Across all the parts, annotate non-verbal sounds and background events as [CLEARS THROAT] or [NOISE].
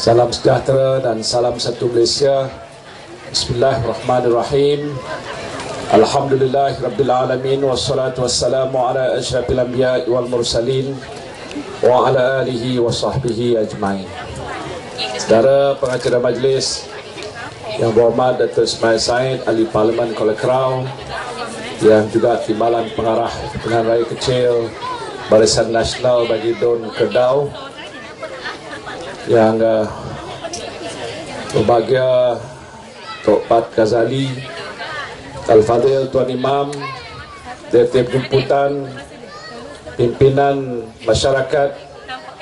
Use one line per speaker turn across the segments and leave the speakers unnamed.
Salam sejahtera dan salam satu Malaysia. Bismillahirrahmanirrahim. Alhamdulillah Rabbil Alamin Wassalatu wassalamu ala ashrafil anbiya wal mursalin Wa ala alihi wa sahbihi ajmain Saudara pengacara majlis Yang berhormat Datuk Ismail Said Ahli Parlimen Kuala Kerau Yang juga timbalan pengarah Pilihan Raya Kecil Barisan Nasional bagi Don Kedau Yang uh, Berbahagia Tok Pat Ghazali Al-Fadhil Tuan Imam Direktur Jemputan Pimpinan Masyarakat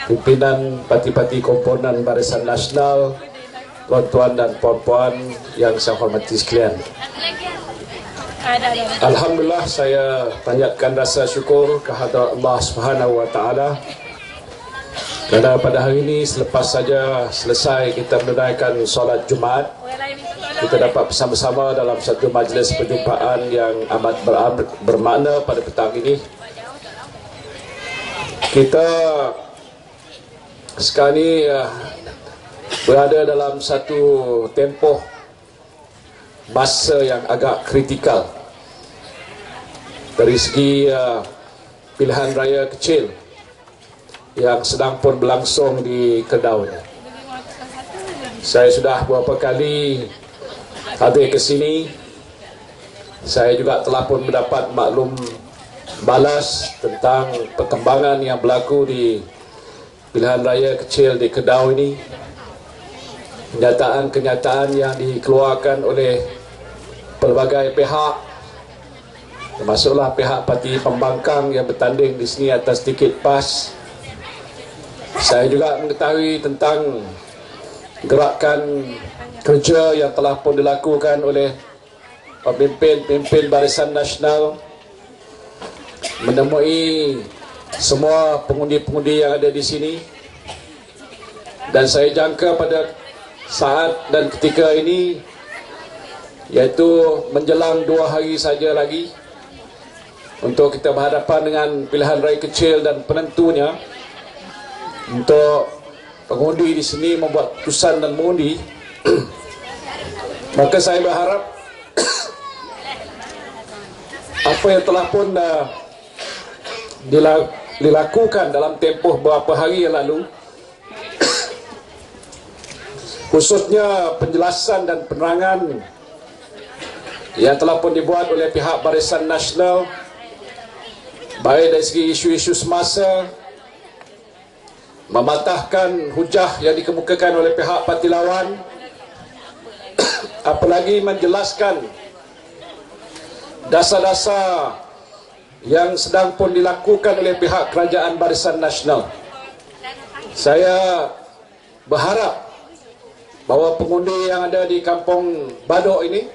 Pimpinan Parti-Parti Komponen Barisan Nasional Tuan-tuan dan puan-puan yang saya hormati sekalian. Alhamdulillah saya panjatkan rasa syukur kehadrat Allah Subhanahu Wa Taala kerana pada hari ini selepas saja selesai kita menunaikan solat Jumaat kita dapat bersama-sama dalam satu majlis perjumpaan yang amat bermakna pada petang ini. Kita sekarang ini uh, berada dalam satu tempoh masa yang agak kritikal dari segi uh, pilihan raya kecil yang sedang pun berlangsung di Kedah. Ini. Saya sudah beberapa kali hadir ke sini. Saya juga telah pun mendapat maklum balas tentang perkembangan yang berlaku di pilihan raya kecil di Kedah ini. Kenyataan-kenyataan yang dikeluarkan oleh pelbagai pihak termasuklah pihak parti pembangkang yang bertanding di sini atas tiket PAS saya juga mengetahui tentang gerakan kerja yang telah pun dilakukan oleh pemimpin-pemimpin Barisan Nasional menemui semua pengundi-pengundi yang ada di sini. Dan saya jangka pada saat dan ketika ini iaitu menjelang dua hari saja lagi untuk kita berhadapan dengan pilihan raya kecil dan penentunya untuk pengundi di sini membuat keputusan dan mengundi [CLEARS THROAT] Maka saya berharap [CLEARS THROAT] apa yang telah pun uh, dilakukan dalam tempoh beberapa hari yang lalu [CLEARS THROAT] khususnya penjelasan dan penerangan yang telah pun dibuat oleh pihak Barisan Nasional baik dari segi isu-isu semasa mematahkan hujah yang dikemukakan oleh pihak parti lawan apalagi menjelaskan dasar-dasar yang sedang pun dilakukan oleh pihak kerajaan Barisan Nasional. Saya berharap bahawa pengundi yang ada di kampung Badok ini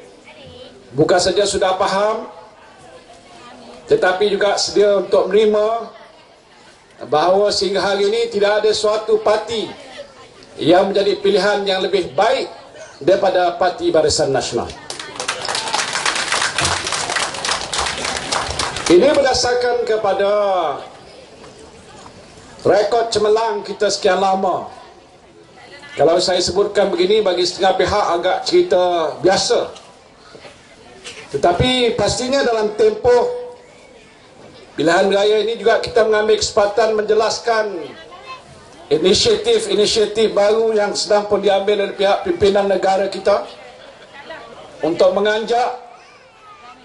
bukan saja sudah faham tetapi juga sedia untuk menerima bahawa sehingga hari ini tidak ada suatu parti yang menjadi pilihan yang lebih baik daripada Parti Barisan Nasional. Ini berdasarkan kepada rekod cemerlang kita sekian lama. Kalau saya sebutkan begini bagi setengah pihak agak cerita biasa. Tetapi pastinya dalam tempoh pilihan raya ini juga kita mengambil kesempatan menjelaskan inisiatif-inisiatif baru yang sedang pun diambil oleh pihak pimpinan negara kita untuk menganjak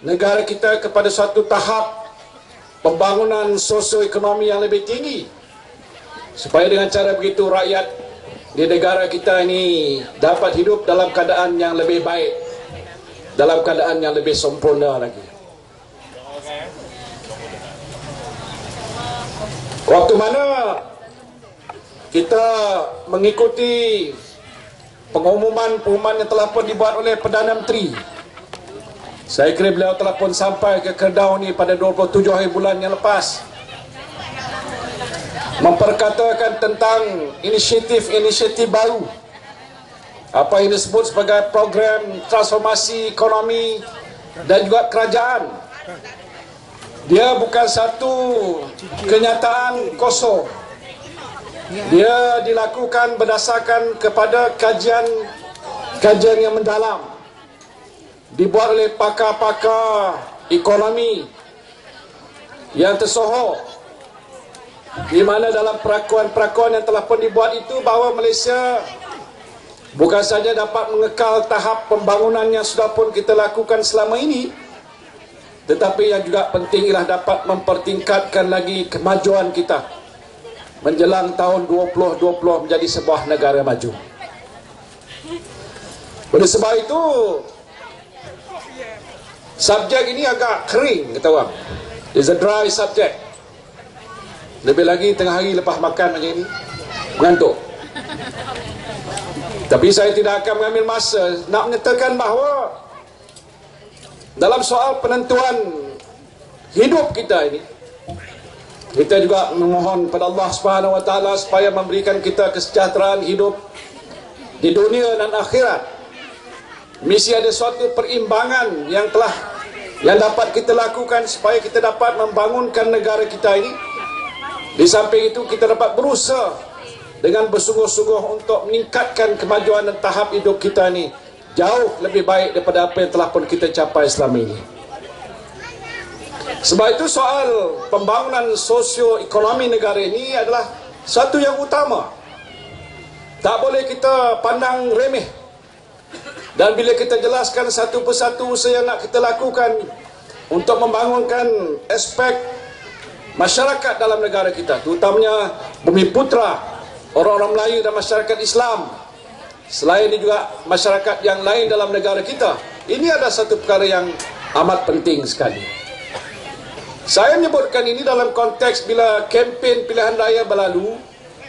negara kita kepada suatu tahap pembangunan sosioekonomi yang lebih tinggi. Supaya dengan cara begitu rakyat di negara kita ini dapat hidup dalam keadaan yang lebih baik dalam keadaan yang lebih sempurna lagi waktu mana kita mengikuti pengumuman-pengumuman yang telah pun dibuat oleh Perdana Menteri. Saya kira beliau telah pun sampai ke Kedah ni pada 27 hari bulan yang lepas. Memperkatakan tentang inisiatif-inisiatif baru. Apa yang disebut sebagai program transformasi ekonomi dan juga kerajaan. Dia bukan satu kenyataan kosong. Dia dilakukan berdasarkan kepada kajian kajian yang mendalam. Dibuat oleh pakar-pakar ekonomi yang tersohor. Di mana dalam perakuan-perakuan yang telah pun dibuat itu bahawa Malaysia bukan saja dapat mengekal tahap pembangunan yang sudah pun kita lakukan selama ini tetapi yang juga penting ialah dapat mempertingkatkan lagi kemajuan kita menjelang tahun 2020 menjadi sebuah negara maju. Oleh sebab itu subjek ini agak kering kata orang. It's a dry subject. Lebih lagi tengah hari lepas makan macam ini mengantuk. Tapi saya tidak akan mengambil masa nak menyatakan bahawa dalam soal penentuan hidup kita ini kita juga memohon kepada Allah Subhanahu wa taala supaya memberikan kita kesejahteraan hidup di dunia dan akhirat. Mesti ada suatu perimbangan yang telah yang dapat kita lakukan supaya kita dapat membangunkan negara kita ini. Di samping itu kita dapat berusaha dengan bersungguh-sungguh untuk meningkatkan kemajuan dan tahap hidup kita ini jauh lebih baik daripada apa yang telah pun kita capai selama ini. Sebab itu soal pembangunan sosio-ekonomi negara ini adalah satu yang utama. Tak boleh kita pandang remeh. Dan bila kita jelaskan satu persatu usaha yang nak kita lakukan untuk membangunkan aspek masyarakat dalam negara kita, terutamanya bumi putra, orang-orang Melayu dan masyarakat Islam, selain ini juga masyarakat yang lain dalam negara kita, ini adalah satu perkara yang amat penting sekali. Saya menyebutkan ini dalam konteks bila kempen pilihan raya berlalu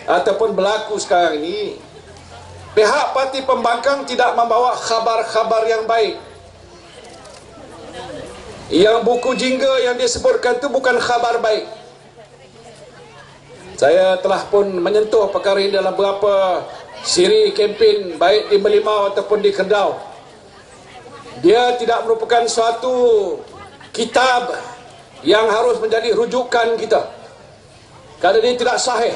ataupun berlaku sekarang ini pihak parti pembangkang tidak membawa khabar-khabar yang baik. Yang buku jingga yang disebutkan itu bukan khabar baik. Saya telah pun menyentuh perkara ini dalam beberapa siri kempen baik di Melimau ataupun di Kendau. Dia tidak merupakan suatu kitab yang harus menjadi rujukan kita. Kerana dia tidak sahih.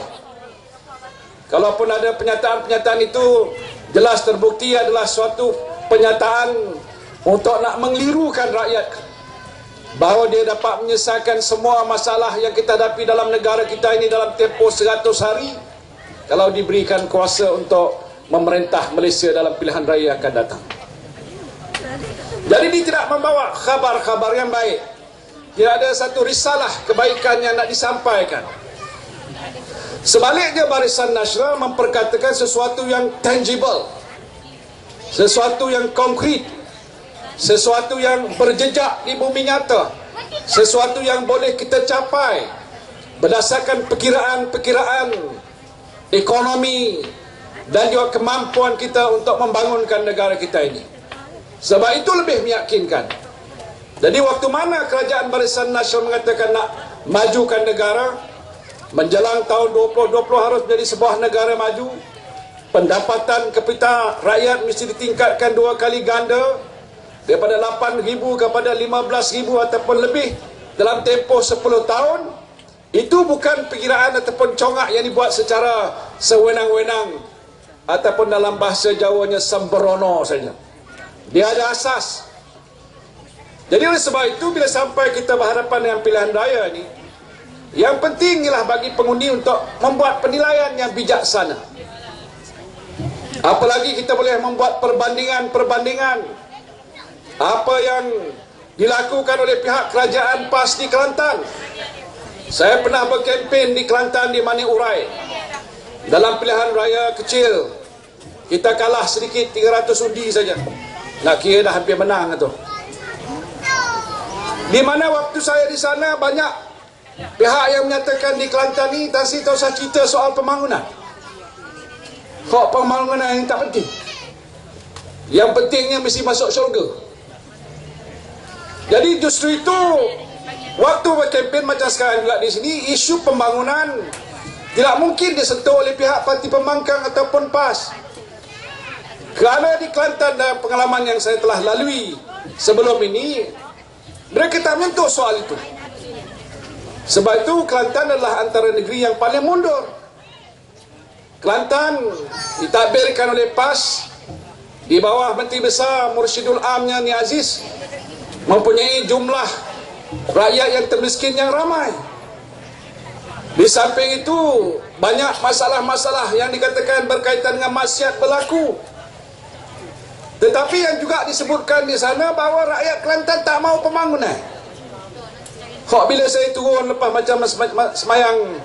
Kalaupun ada pernyataan-pernyataan itu jelas terbukti adalah suatu pernyataan untuk nak mengelirukan rakyat. Bahawa dia dapat menyelesaikan semua masalah yang kita hadapi dalam negara kita ini dalam tempoh 100 hari kalau diberikan kuasa untuk memerintah Malaysia dalam pilihan raya akan datang jadi dia tidak membawa khabar-khabar yang baik dia ada satu risalah kebaikan yang nak disampaikan. Sebaliknya Barisan Nasional memperkatakan sesuatu yang tangible. Sesuatu yang konkret. Sesuatu yang berjejak di bumi nyata. Sesuatu yang boleh kita capai berdasarkan perkiraan-perkiraan ekonomi dan juga kemampuan kita untuk membangunkan negara kita ini. Sebab itu lebih meyakinkan. Jadi waktu mana kerajaan Barisan Nasional mengatakan nak majukan negara menjelang tahun 2020 harus menjadi sebuah negara maju pendapatan kapita rakyat mesti ditingkatkan dua kali ganda daripada 8,000 kepada 15,000 ataupun lebih dalam tempoh 10 tahun itu bukan perkiraan ataupun congak yang dibuat secara sewenang-wenang ataupun dalam bahasa Jawanya sembrono saja dia ada asas jadi oleh sebab itu bila sampai kita berhadapan dengan pilihan raya ni yang penting ialah bagi pengundi untuk membuat penilaian yang bijaksana. Apalagi kita boleh membuat perbandingan-perbandingan apa yang dilakukan oleh pihak kerajaan PAS di Kelantan. Saya pernah berkempen di Kelantan di Mani Urai. Dalam pilihan raya kecil kita kalah sedikit 300 undi saja. Nak kira dah hampir menang tu. Di mana waktu saya di sana banyak pihak yang menyatakan di Kelantan ni tak si tahu saya cerita soal pembangunan. Kok pembangunan yang tak penting? Yang pentingnya mesti masuk syurga. Jadi justru itu waktu berkempen macam sekarang juga di sini isu pembangunan tidak mungkin disentuh oleh pihak parti pembangkang ataupun PAS. Kerana di Kelantan dan pengalaman yang saya telah lalui sebelum ini mereka tak menyentuh soal itu. Sebab itu Kelantan adalah antara negeri yang paling mundur. Kelantan ditadbirkan oleh PAS di bawah Menteri Besar Mursyidul Amnya Ni Aziz mempunyai jumlah rakyat yang termiskin yang ramai. Di samping itu banyak masalah-masalah yang dikatakan berkaitan dengan maksiat berlaku. Tetapi yang juga disebutkan di sana bahawa rakyat Kelantan tak mau pembangunan. Kok bila saya turun lepas macam semayang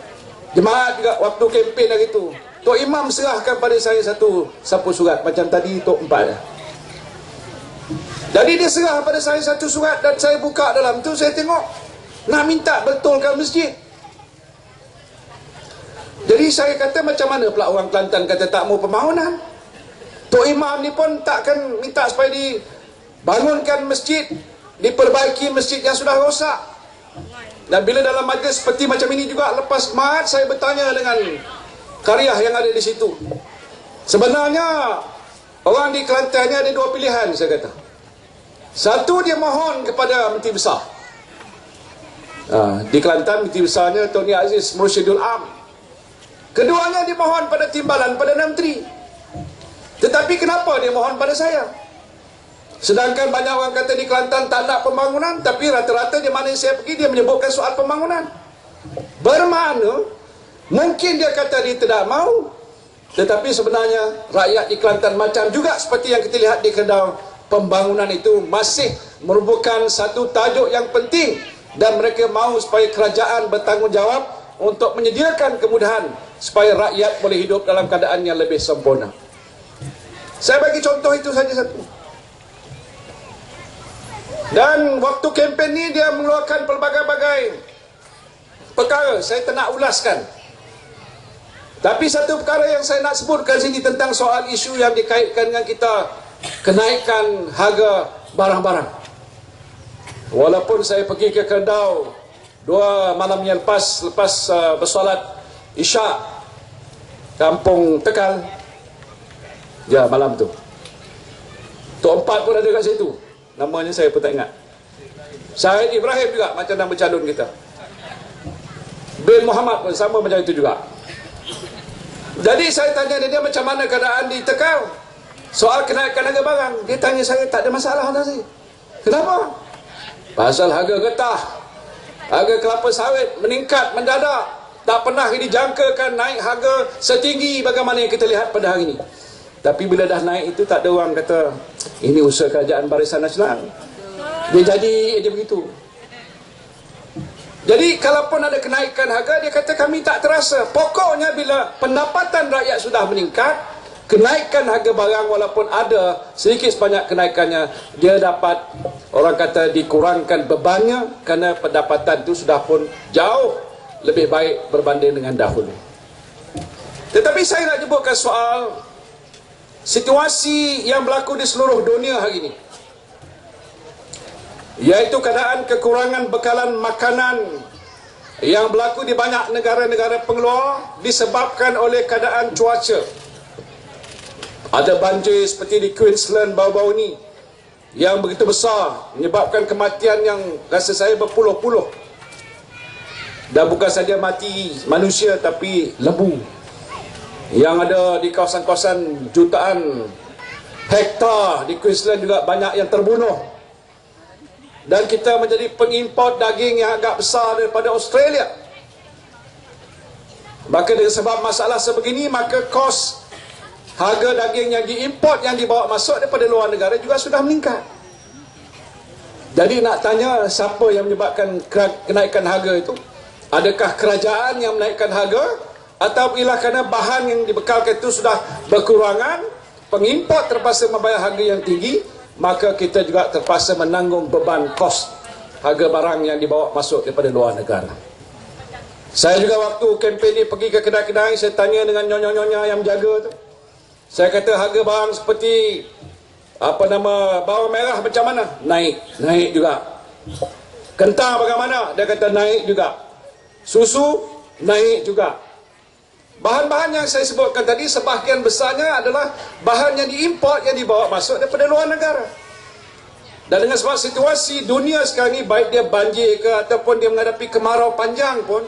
jemaat juga waktu kempen hari itu. Tok Imam serahkan pada saya satu sapu surat macam tadi Tok Empat. Jadi dia serah pada saya satu surat dan saya buka dalam tu saya tengok nak minta betulkan masjid. Jadi saya kata macam mana pula orang Kelantan kata tak mau pembangunan. Tok Imam ni pun takkan minta supaya dibangunkan masjid, diperbaiki masjid yang sudah rosak. Dan bila dalam majlis seperti macam ini juga lepas maat saya bertanya dengan karya yang ada di situ. Sebenarnya orang di Kelantan ni ada dua pilihan saya kata. Satu dia mohon kepada Menteri Besar. Ha, di Kelantan Menteri Besarnya Tony Aziz Mursyidul Am. Keduanya dia mohon pada timbalan pada Menteri. Tetapi kenapa dia mohon pada saya? Sedangkan banyak orang kata di Kelantan tak nak pembangunan Tapi rata-rata di mana saya pergi Dia menyebutkan soal pembangunan Bermakna Mungkin dia kata dia tidak mau Tetapi sebenarnya Rakyat di Kelantan macam juga Seperti yang kita lihat di Kedah Pembangunan itu masih merupakan satu tajuk yang penting Dan mereka mahu supaya kerajaan bertanggungjawab Untuk menyediakan kemudahan Supaya rakyat boleh hidup dalam keadaan yang lebih sempurna Saya bagi contoh itu saja satu dan waktu kempen ni dia mengeluarkan pelbagai-bagai perkara. Saya nak ulaskan. Tapi satu perkara yang saya nak sebutkan sini tentang soal isu yang dikaitkan dengan kita kenaikan harga barang-barang. Walaupun saya pergi ke Kendau dua malam yang lepas lepas uh, bersolat Isyak kampung Tekal. Ya malam tu. Tok Empat pun ada kat situ. Namanya saya pun tak ingat. Syahid Ibrahim juga macam nama calon kita. Bin Muhammad pun sama macam itu juga. Jadi saya tanya dia, dia macam mana keadaan di Tekau. Soal kenaikan harga barang. Dia tanya saya tak ada masalah tadi. Kenapa? Pasal harga getah. Harga kelapa sawit meningkat mendadak. Tak pernah dijangkakan naik harga setinggi bagaimana yang kita lihat pada hari ini. Tapi bila dah naik itu tak ada orang kata ini usaha kerajaan Barisan Nasional. Dia jadi dia begitu. Jadi kalaupun ada kenaikan harga dia kata kami tak terasa. Pokoknya bila pendapatan rakyat sudah meningkat, kenaikan harga barang walaupun ada sedikit sebanyak kenaikannya, dia dapat orang kata dikurangkan bebannya kerana pendapatan itu sudah pun jauh lebih baik berbanding dengan dahulu. Tetapi saya nak jemputkan soal situasi yang berlaku di seluruh dunia hari ini iaitu keadaan kekurangan bekalan makanan yang berlaku di banyak negara-negara pengeluar disebabkan oleh keadaan cuaca ada banjir seperti di Queensland baru-baru ini yang begitu besar menyebabkan kematian yang rasa saya berpuluh-puluh. Dan bukan saja mati manusia tapi lembu yang ada di kawasan-kawasan jutaan hektar di Queensland juga banyak yang terbunuh. Dan kita menjadi pengimport daging yang agak besar daripada Australia. Maka dengan sebab masalah sebegini maka kos harga daging yang diimport yang dibawa masuk daripada luar negara juga sudah meningkat. Jadi nak tanya siapa yang menyebabkan kenaikan harga itu? Adakah kerajaan yang menaikkan harga? Atau bila kerana bahan yang dibekalkan itu sudah berkurangan pengimport terpaksa membayar harga yang tinggi maka kita juga terpaksa menanggung beban kos harga barang yang dibawa masuk daripada luar negara. Saya juga waktu kempen ni pergi ke kedai-kedai saya tanya dengan nyonya-nyonya yang menjaga tu saya kata harga barang seperti apa nama bawang merah macam mana? Naik. Naik juga. Kentang bagaimana? Dia kata naik juga. Susu naik juga. Bahan-bahan yang saya sebutkan tadi sebahagian besarnya adalah bahan yang diimport yang dibawa masuk daripada luar negara. Dan dengan sebab situasi dunia sekarang ini baik dia banjir ke ataupun dia menghadapi kemarau panjang pun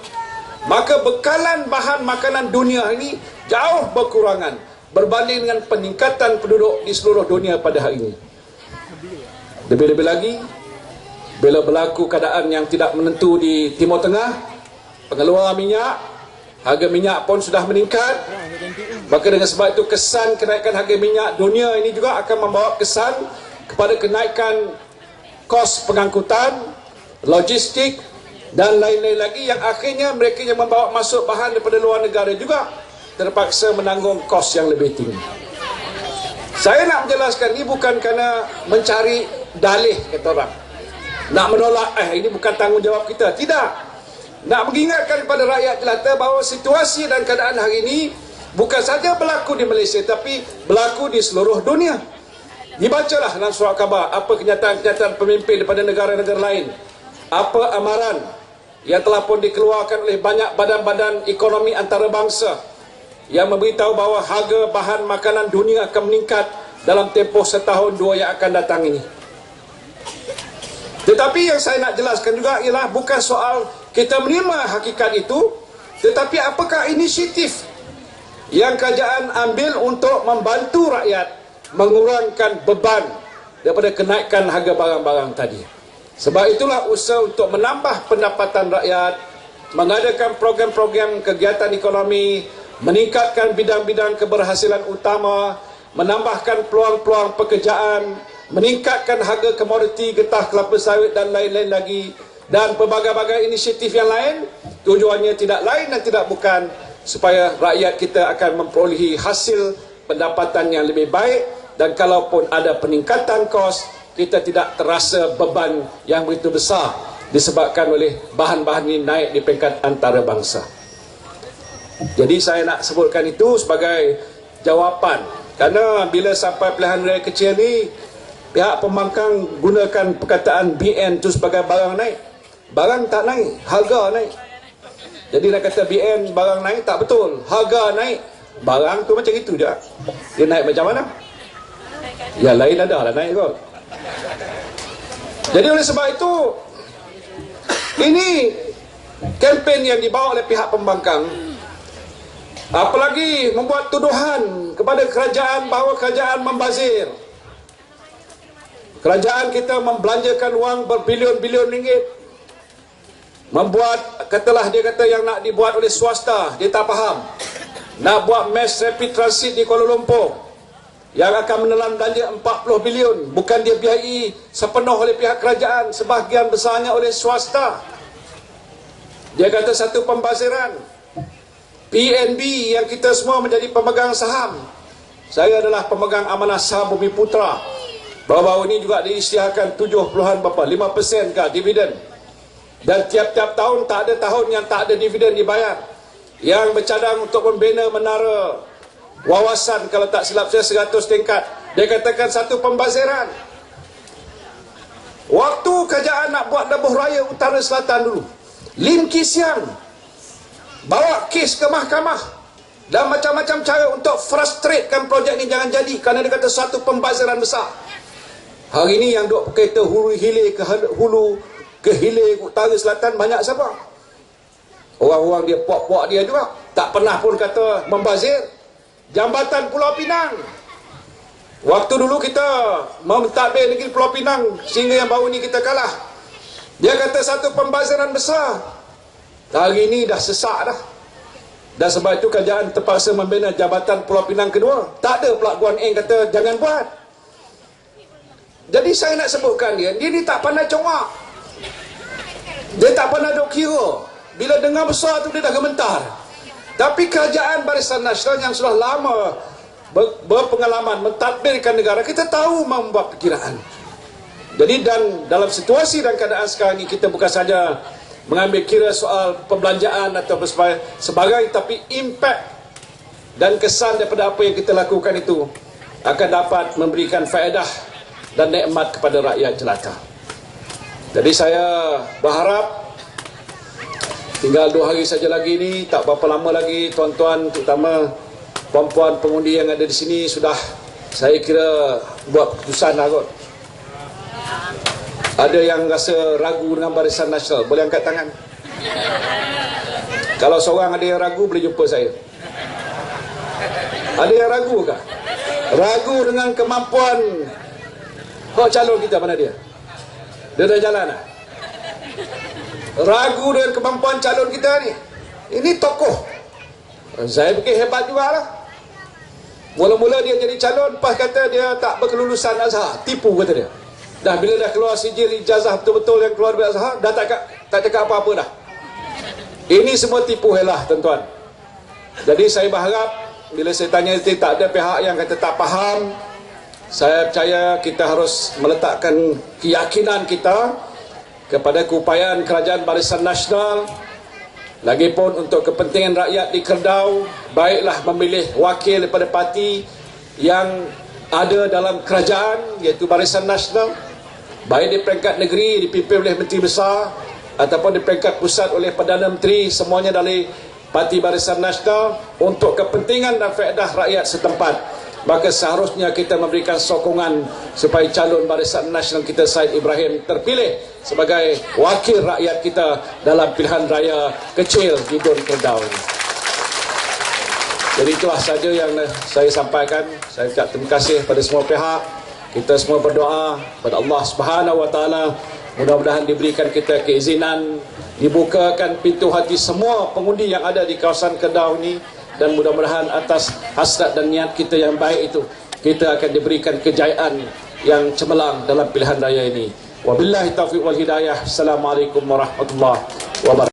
maka bekalan bahan makanan dunia ini jauh berkurangan berbanding dengan peningkatan penduduk di seluruh dunia pada hari ini. Lebih-lebih lagi, bila berlaku keadaan yang tidak menentu di Timur Tengah, pengeluaran minyak, harga minyak pun sudah meningkat. Maka dengan sebab itu kesan kenaikan harga minyak dunia ini juga akan membawa kesan kepada kenaikan kos pengangkutan, logistik dan lain-lain lagi yang akhirnya mereka yang membawa masuk bahan daripada luar negara juga terpaksa menanggung kos yang lebih tinggi. Saya nak menjelaskan ini bukan kerana mencari dalih kata orang. Nak menolak eh ini bukan tanggungjawab kita. Tidak. Nak mengingatkan kepada rakyat jelata bahawa situasi dan keadaan hari ini bukan saja berlaku di Malaysia tapi berlaku di seluruh dunia. Dibacalah dalam surat khabar apa kenyataan-kenyataan pemimpin daripada negara-negara lain. Apa amaran yang telah pun dikeluarkan oleh banyak badan-badan ekonomi antarabangsa yang memberitahu bahawa harga bahan makanan dunia akan meningkat dalam tempoh setahun dua yang akan datang ini. Tetapi yang saya nak jelaskan juga ialah bukan soal kita menerima hakikat itu, tetapi apakah inisiatif yang kerajaan ambil untuk membantu rakyat mengurangkan beban daripada kenaikan harga barang-barang tadi. Sebab itulah usaha untuk menambah pendapatan rakyat, mengadakan program-program kegiatan ekonomi, meningkatkan bidang-bidang keberhasilan utama, menambahkan peluang-peluang pekerjaan, meningkatkan harga komoditi getah kelapa sawit dan lain-lain lagi dan pelbagai-bagai inisiatif yang lain tujuannya tidak lain dan tidak bukan supaya rakyat kita akan memperolehi hasil pendapatan yang lebih baik dan kalaupun ada peningkatan kos kita tidak terasa beban yang begitu besar disebabkan oleh bahan-bahan ini naik di peringkat antarabangsa. Jadi saya nak sebutkan itu sebagai jawapan kerana bila sampai pilihan raya kecil ni pihak pembangkang gunakan perkataan BN itu sebagai barang naik. Barang tak naik, harga naik. Jadi nak kata BN barang naik tak betul. Harga naik, barang tu macam itu je. Dia naik macam mana? Ya lain ada lah naik kot. Jadi oleh sebab itu ini kempen yang dibawa oleh pihak pembangkang apalagi membuat tuduhan kepada kerajaan bahawa kerajaan membazir. Kerajaan kita membelanjakan wang berbilion-bilion ringgit. Membuat katalah dia kata yang nak dibuat oleh swasta, dia tak faham. Nak buat mass rapid transit di Kuala Lumpur yang akan menelan belanja 40 bilion bukan dia biayai sepenuh oleh pihak kerajaan sebahagian besarnya oleh swasta dia kata satu pembaziran PNB yang kita semua menjadi pemegang saham. Saya adalah pemegang amanah saham Bumi Putra. Baru-baru ini juga diisytiharkan 70 berapa? 5% ke dividen. Dan tiap-tiap tahun tak ada tahun yang tak ada dividen dibayar. Yang bercadang untuk membina menara wawasan kalau tak silap saya 100 tingkat. Dia katakan satu pembaziran waktu kerajaan nak buat lebuh raya utara selatan dulu Lim Kisiang bawa kes ke mahkamah dan macam-macam cara untuk frustratekan projek ni jangan jadi kerana dia kata satu pembaziran besar hari ni yang duk kereta hulu hilir ke hulu ke hilir utara selatan banyak siapa orang-orang dia puak-puak dia juga tak pernah pun kata membazir Jambatan Pulau Pinang. Waktu dulu kita mentadbir negeri Pulau Pinang sehingga yang baru ni kita kalah. Dia kata satu pembaziran besar. Hari ini dah sesak dah. Dan sebab itu kerajaan terpaksa membina Jabatan Pulau Pinang kedua. Tak ada pula Guan Eng kata jangan buat. Jadi saya nak sebutkan dia, dia ni tak pandai congak. Dia tak pandai dok kira. Bila dengar besar tu dia dah gementar. Tapi kerajaan Barisan Nasional yang sudah lama berpengalaman mentadbirkan negara, kita tahu membuat perkiraan. Jadi dan dalam situasi dan keadaan sekarang ini kita bukan saja mengambil kira soal perbelanjaan atau sebagai tapi impact dan kesan daripada apa yang kita lakukan itu akan dapat memberikan faedah dan nikmat kepada rakyat jelata. Jadi saya berharap Tinggal dua hari saja lagi ni, tak berapa lama lagi tuan-tuan terutama puan-puan pengundi yang ada di sini sudah saya kira buat keputusan lah kot. Ada yang rasa ragu dengan Barisan Nasional, boleh angkat tangan. Kalau seorang ada yang ragu, boleh jumpa saya. Ada yang ragu kah? Ragu dengan kemampuan Kau calon kita mana dia? Dia dah jalan lah. Ragu dengan kemampuan calon kita ni. Ini tokoh. Saya fikir hebat juga lah. Mula-mula dia jadi calon, pas kata dia tak berkelulusan Azhar. Tipu kata dia. Dah bila dah keluar sijil ijazah betul-betul yang keluar Azhar, dah tak, tak cakap apa-apa dah. Ini semua tipu helah tuan-tuan. Jadi saya berharap bila saya tanya nanti tak ada pihak yang kata tak faham, saya percaya kita harus meletakkan keyakinan kita kepada keupayaan kerajaan Barisan Nasional Lagipun untuk kepentingan rakyat di Kerbau, baiklah memilih wakil daripada parti yang ada dalam kerajaan iaitu Barisan Nasional baik di peringkat negeri dipimpin oleh Menteri Besar ataupun di peringkat pusat oleh Perdana Menteri semuanya dari Parti Barisan Nasional untuk kepentingan dan faedah rakyat setempat maka seharusnya kita memberikan sokongan supaya calon Barisan Nasional kita Said Ibrahim terpilih sebagai wakil rakyat kita dalam pilihan raya kecil di Dun Keldau ini. Jadi itulah saja yang saya sampaikan. Saya ucap terima kasih pada semua pihak. Kita semua berdoa pada Allah Subhanahu Wa Taala mudah-mudahan diberikan kita keizinan dibukakan pintu hati semua pengundi yang ada di kawasan Kedah ini dan mudah-mudahan atas hasrat dan niat kita yang baik itu kita akan diberikan kejayaan yang cemerlang dalam pilihan raya ini. Wabillahi taufiq wal hidayah. Assalamualaikum warahmatullahi wabarakatuh.